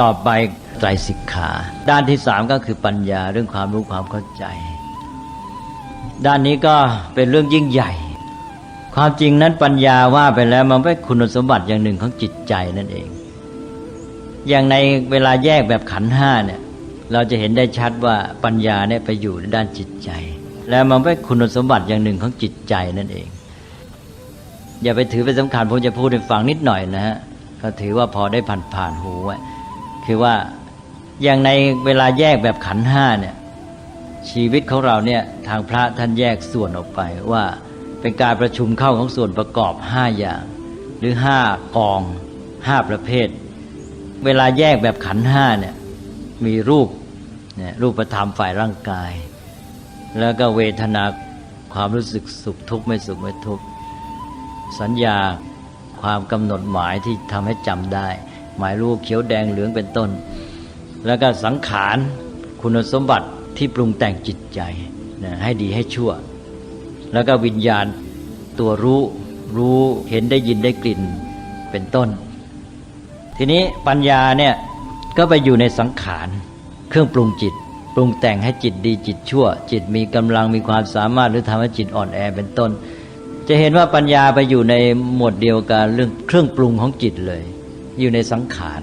ต่อไปไตรสิกขา ด้านที่สามก็คือปัญญาเรื่องความรู้ความเข้าใจ ด้านนี้ก็เป็นเรื่องยิ่งใหญ่ ความจริงนั้นปัญญาว่าไปแล้วมันเป็นคุณสมบัติอย่างหนึ่งของจิตใจนั่นเอง อย่างในเวลาแยกแบบขันห้าเนี่ย เราจะเห็นได้ชัดว่าปัญญาเนี่ยไปอยู่ในด้านจิตใจ แล้วมันเป็นคุณสมบัติอย่างหนึ่งของจิตใจนั่นเอง อย่าไปถือเป็นสำคัญผมจะพูดให้ฟังนิดหน่อยนะฮะก็ถือว่าพอได้ผ่านผ่านหูไว้ คือว่าอย่างในเวลาแยกแบบขันห้าเนี่ยชีวิตของเราเนี่ยทางพระท่านแยกส่วนออกไปว่าเป็นการประชุมเข้าของส่วนประกอบห้าอย่าง หรือห้ากองห้าประเภท เวลาแยกแบบขันห้าเนี่ยมีรูปเนี่ยรูปธรรมฝ่ายร่างกาย แล้วก็เวทนาความรู้สึกสุขทุกข์ไม่สุขไม่ทุกข์สัญญาความกำหนดหมายที่ทำให้จำได้ หมายรูปเขียวแดงเหลืองเป็นต้น แล้วก็สังขารคุณสมบัติที่ปรุงแต่งจิตใจนะให้ดีให้ชั่ว แล้วก็วิญญาณตัวรู้รู้เห็นได้ยินได้กลิ่นเป็นต้น ทีนี้ปัญญาเนี่ยก็ไปอยู่ในสังขารเครื่องปรุงจิต ปรุงแต่งให้จิตดีจิตชั่ว จิตมีกำลังมีความสามารถหรือทำให้จิตอ่อนแอเป็นต้น จะเห็นว่าปัญญาไปอยู่ในหมวดเดียวกันเรื่องเครื่องปรุงของจิตเลย อยู่ในสังขาร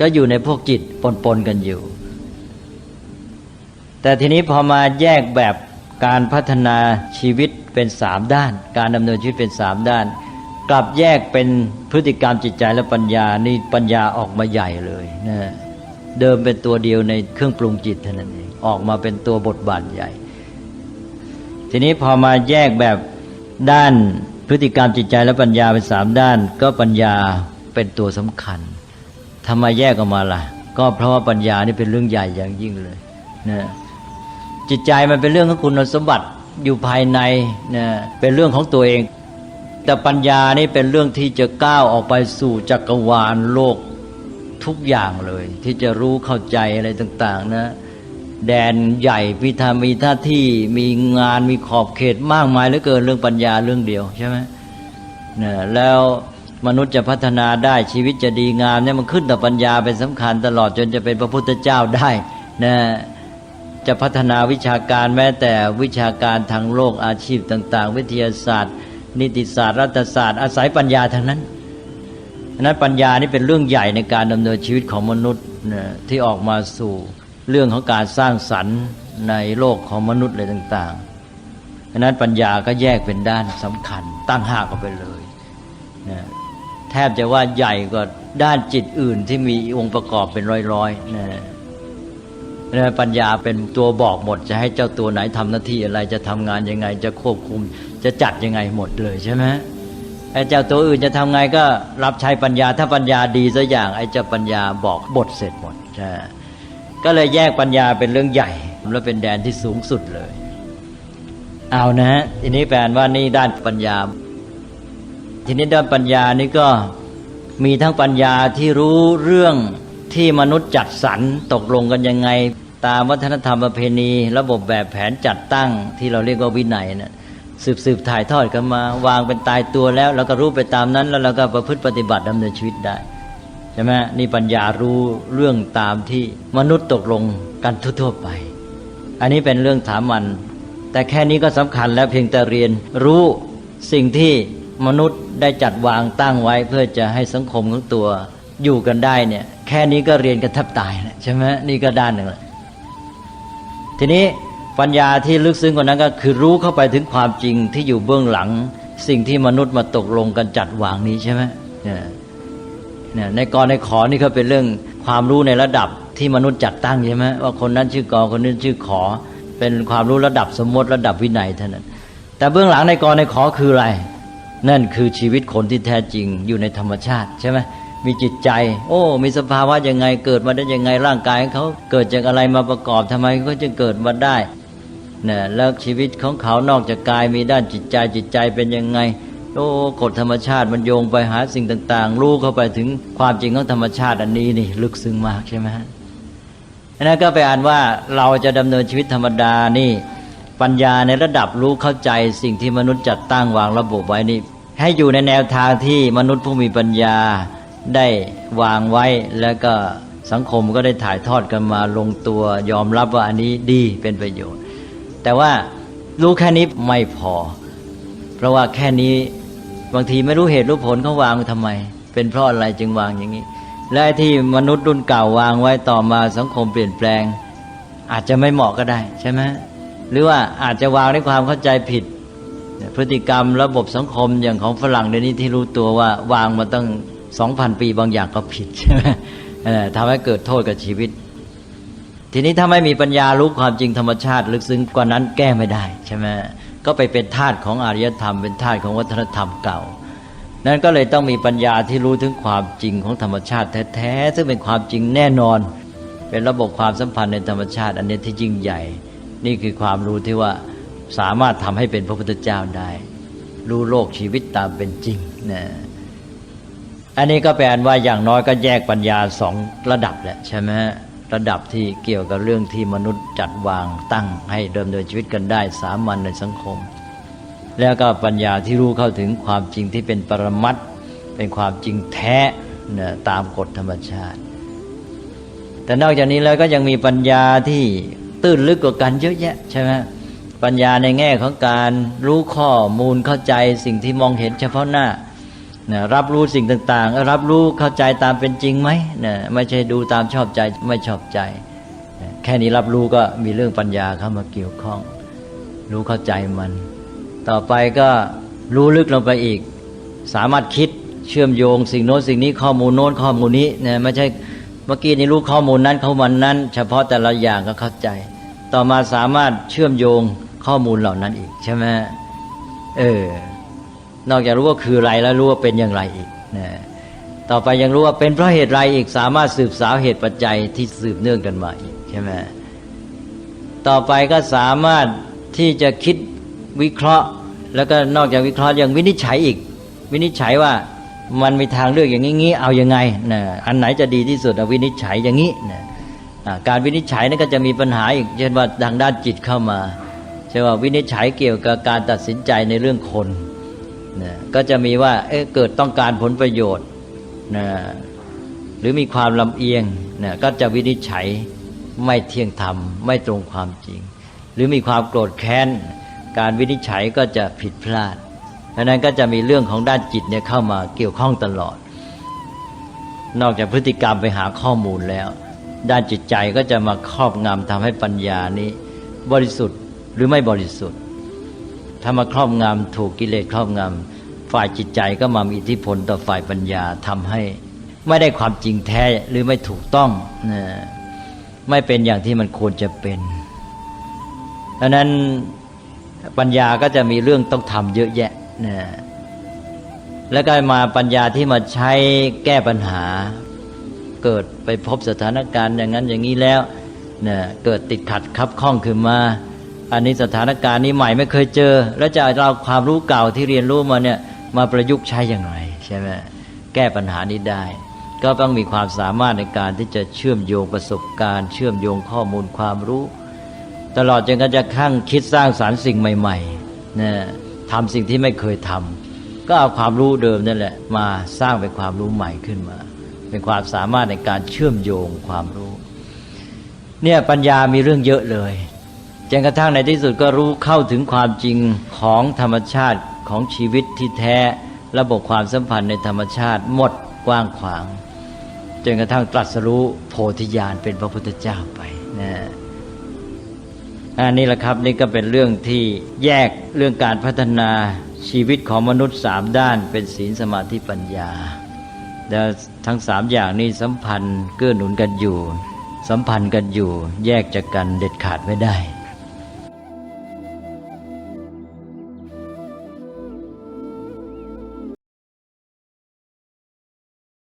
ก็อยู่ในพวกจิตปนๆกันอยู่ แต่ทีนี้พอมาแยกแบบการพัฒนาชีวิตเป็นสามด้าน การดำเนินชีวิตเป็นสามด้าน กลับแยกเป็นพฤติกรรมจิตใจและปัญญานี่ปัญญาออกมาใหญ่เลยนะเดิมเป็นตัวเดียวในเครื่องปรุงจิตเท่านั้นเองออกมาเป็นตัวบทบาทใหญ่ ทีนี้พอมาแยกแบบด้านพฤติกรรมจิตใจและปัญญาเป็นสามด้าน ก็ปัญญา เป็นตัวสำคัญทำไมแยกออกมาล่ะ ก็เพราะว่าปัญญานี่เป็นเรื่องใหญ่อย่างยิ่งเลยนะจิตใจมันเป็นเรื่องของคุณสมบัติอยู่ภายในนะเป็นเรื่องของตัวเอง แต่ปัญญานี่เป็นเรื่องที่จะก้าวออกไปสู่จักรวาลโลกทุกอย่างเลย ที่จะรู้เข้าใจอะไรต่าง ๆ นะ แดนใหญ่พิธามีท่าที่มีงานมีขอบเขตมากมายเหลือเกินเรื่องปัญญาเรื่องเดียวใช่ไหมนะแล้ว มนุษย์จะพัฒนาได้ชีวิตจะดีงามเนี่ยมันขึ้นต่อปัญญาเป็นสำคัญตลอดจนจะเป็นพระพุทธเจ้าได้นะจะพัฒนาวิชาการแม้แต่วิชาการทางโลกอาชีพต่าง ๆ วิทยาศาสตร์ นิติศาสตร์รัฐศาสตร์อาศัยปัญญาทั้งนั้นนั้นปัญญานี่เป็นเรื่องใหญ่ในการดำเนินชีวิตของมนุษย์นะที่ออกมาสู่เรื่องของการสร้างสรรค์ในโลกของมนุษย์อะไรต่างๆนั้นปัญญาก็แยกเป็นด้านสำคัญตั้งหากออกไปเลยนะ ทบจะว่าใหญ่กว่าด้านจิตอื่นที่มีองค์ประกอบเป็นร้อยๆนะนะปัญญาเป็นตัวบอกหมด จะให้เจ้าตัวไหนทำหน้าที่อะไรจะทำงานยังไง จะควบคุม จะจัดยังไงหมดเลยใช่ไหมไอ้เจ้าตัวอื่นจะทำไงก็รับใช้ปัญญาถ้าปัญญาดีสักอย่าง ไอ้เจ้าปัญญาบอกบทเสร็จหมดใช่ก็เลยแยกปัญญาเป็นเรื่องใหญ่ แล้วเป็นแดนที่สูงสุดเลย เอานะฮะทีนี้แปลว่านี่ด้านปัญญา ทีนี้ด้านปัญญานี่ก็มีทั้งปัญญาที่รู้เรื่องที่มนุษย์จัดสรรตกลงกันยังไง ตามวัฒนธรรมประเพณี ระบบแบบแผนจัดตั้งที่เราเรียกว่าวินัยนะสืบสืบถ่ายทอดกันมาวางเป็นตายตัวแล้วเราก็รู้ไปตามนั้น แล้วเราก็ประพฤติปฏิบัติดำเนินชีวิตได้ใช่ไหมนี่ปัญญารู้เรื่องตามที่มนุษย์ตกลงกันทั่วๆไป อันนี้เป็นเรื่องถามันแต่แค่นี้ก็สำคัญแล้วเพียงแต่เรียนรู้สิ่งที่ มนุษย์ได้จัดวางตั้งไว้เพื่อจะให้สังคมของตัวอยู่กันได้เนี่ย แค่นี้ก็เรียนกันแทบตายแล้วใช่ไหมนี่ก็ด้านหนึ่งแหละทีนี้ปัญญาที่ลึกซึ้งกว่านั้นก็คือรู้เข้าไปถึงความจริงที่อยู่เบื้องหลัง สิ่งที่มนุษย์มาตกลงกันจัดวางนี้ใช่ไหมเนี่ยเนี่ยในกรในขอนี่ก็เป็นเรื่องความรู้ในระดับที่มนุษย์จัดตั้งใช่ไหมว่าคนนั้นชื่อกอคนนี้ชื่อขอ เป็นความรู้ระดับสมมติระดับวินัยเท่านั้น แต่เบื้องหลังในกรในขอคืออะไร นั่นคือชีวิตคนที่แท้จริงอยู่ในธรรมชาติใช่ไหมมีจิตใจ โอ้ มีสภาวะยังไงเกิดมาได้ยังไงร่างกายของเขาเกิดจากอะไรมาประกอบทำไมเขาจึงเกิดมาได้นะแล้วชีวิตของเขานอกจากกายมีด้านจิตใจจิตใจเป็นยังไงโอ้กฎธรรมชาติมันโยงไปหาสิ่งต่าง ๆ รู้เข้าไปถึงความจริงของธรรมชาติอันนี้นี่ลึกซึ้งมากใช่ไหมฮะอันนั้นก็ไปอ่านว่าเราจะดำเนินชีวิตธรรมดานี่ ปัญญาในระดับรู้เข้าใจสิ่งที่มนุษย์จัดตั้งวางระบบไว้นี่ให้อยู่ในแนวทางที่มนุษย์ผู้มีปัญญาได้วางไว้แล้วก็สังคมก็ได้ถ่ายทอดกันมาลงตัวยอมรับว่าอันนี้ดีเป็นประโยชน์ แต่ว่ารู้แค่นี้ไม่พอ เพราะว่าแค่นี้บางทีไม่รู้เหตุรู้ผลเขาวางทำไม เป็นเพราะอะไรจึงวางอย่างนี้ และที่มนุษย์รุ่นเก่าวางไว้ต่อมาสังคมเปลี่ยนแปลง อาจจะไม่เหมาะก็ได้ใช่ไหม หรือว่าอาจจะวางด้วยความเข้าใจผิด พฤติกรรมระบบสังคมอย่างของฝรั่งเดี๋ยวนี้ที่รู้ตัวว่าวางมาตั้งสองพันปีบางอย่างก็ผิดใช่ไหมทำให้เกิดโทษกับชีวิต ทีนี้ถ้าไม่มีปัญญารู้ความจริงธรรมชาติ ลึกซึ้งกว่านั้นแก้ไม่ได้ใช่ไหมก็ไปเป็นทาสของอารยธรรม เป็นทาสของวัฒนธรรมเก่า นั้นก็เลยต้องมีปัญญาที่รู้ถึงความจริงของธรรมชาติแท้ๆซึ่งเป็นความจริงแน่นอน เป็นระบบความสัมพันธ์ในธรรมชาติ อันนี้ที่ยิ่งใหญ่ นี่คือความรู้ที่ว่าสามารถทำให้เป็นพระพุทธเจ้าได้ รู้โลกชีวิตตามเป็นจริงนะอันนี้ก็แปลว่าอย่างน้อยก็แยกปัญญาสองระดับแหละใช่ไหมระดับที่เกี่ยวกับเรื่องที่มนุษย์จัดวางตั้งให้เดิมเดินชีวิตกันได้สามัญในสังคม แล้วก็ปัญญาที่รู้เข้าถึงความจริงที่เป็นปรมัตเป็นความจริงแท้นะตามกฎธรรมชาติ แต่นอกจากนี้แล้วก็ยังมีปัญญาที่ ตื้นลึกกว่ากันเยอะแยะใช่ไหมปัญญาในแง่ของการรู้ข้อมูลเข้าใจสิ่งที่มองเห็นเฉพาะหน้านะรับรู้สิ่งต่างๆ รับรู้เข้าใจตามเป็นจริงไหมนะไม่ใช่ดูตามชอบใจไม่ชอบใจนะแค่นี้รับรู้ก็มีเรื่องปัญญาเข้ามาเกี่ยวข้อง รู้เข้าใจมัน ต่อไปก็รู้ลึกลงไปอีก สามารถคิดเชื่อมโยง สิ่งโน้นสิ่งนี้ข้อมูลโน้นข้อมูลนี้นะไม่ใช่เมื่อกี้นี้รู้ข้อมูลนั้นข้อมูลนั้น เฉพาะแต่ละอย่างก็เข้าใจ ต่อมาสามารถเชื่อมโยงข้อมูลเหล่านั้นอีกใช่ไหมเออ นอกจากรู้ว่าคืออะไรแล้วรู้ว่าเป็นอย่างไรอีกนะต่อไปยังรู้ว่าเป็นเพราะเหตุไรอีกสามารถสืบสาวเหตุปัจจัยที่สืบเนื่องกันมาอีกใช่ไหมต่อไปก็สามารถที่จะคิดวิเคราะห์ แล้วก็นอกจากวิเคราะห์ยังวินิจฉัยอีก วินิจฉัยว่ามันมีทางเลือกอย่างนี้เอายังไงนะอันไหนจะดีที่สุดเอาวินิจฉัยอย่างนี้นะ การวินิจฉัยนั่นก็จะมีปัญหาอีกเช่นว่าทางด้านจิตเข้ามาใช่ว่าวินิจฉัยเกี่ยวกับการตัดสินใจในเรื่องคนนะก็จะมีว่าเอ๊ะเกิดต้องการผลประโยชน์นะหรือมีความลำเอียงนะก็จะวินิจฉัยไม่เที่ยงธรรม ไม่ตรงความจริง หรือมีความโกรธแค้น การวินิจฉัยก็จะผิดพลาดเพราะนั้นก็จะมีเรื่องของด้านจิตเนี่ยเข้ามาเกี่ยวข้องตลอด นอกจากพฤติกรรมไปหาข้อมูลแล้ว ด้านจิตใจก็จะมาครอบงำทำให้ปัญญานี้ บริสุทธิ์หรือไม่บริสุทธิ์ ถ้ามาครอบงำถูกกิเลสครอบงำฝ่ายจิตใจก็มามีอิทธิพลต่อฝ่ายปัญญาทำให้ไม่ได้ความจริงแท้หรือไม่ถูกต้องนะไม่เป็นอย่างที่มันควรจะเป็นดังนั้นปัญญาก็จะมีเรื่องต้องทำเยอะแยะนะแล้วก็มาปัญญาที่มาใช้แก้ปัญหา เกิดไปพบสถานการณ์อย่างนั้นอย่างนี้แล้วเนะเกิดติดขัดคับข้องขึ้นมา อันนี้สถานการณ์นี้ใหม่ไม่เคยเจอ แล้วจะเอาความรู้เก่าที่เรียนรู้มาเนี่ยมาประยุกต์ใช้อย่างไรใช่ไหมแก้ปัญหานี้ได้ ก็ต้องมีความสามารถในการที่จะเชื่อมโยงประสบการณ์ เชื่อมโยงข้อมูลความรู้ ตลอดจนกระทั่งคิดสร้างสารรค์สิ่งใหม่ๆนะทำสิ่งที่ไม่เคยทำก็เอาความรู้เดิมนั่นแหละมาสร้างเป็นความรู้ใหม่ขึ้นมา เป็นความสามารถในการเชื่อมโยงความรู้ เนี่ยปัญญามีเรื่องเยอะเลยจนกระทั่งในที่สุดก็รู้เข้าถึงความจริงของธรรมชาติของชีวิตที่แท้ระบบความสัมพันธ์ในธรรมชาติหมดกว้างขวางจนกระทั่งตรัสรู้โพธิญาณเป็นพระพุทธเจ้าไปนะอันนี้แหละครับนี่ก็เป็นเรื่องที่แยกเรื่องการพัฒนาชีวิตของมนุษย์สามด้านเป็นศีลสมาธิปัญญา แล้วทั้งสามอย่างนี้สัมพันธ์เกื้อหนุนกันอยู่ สัมพันธ์กันอยู่ แยกจากกันเด็ดขาดไม่ได้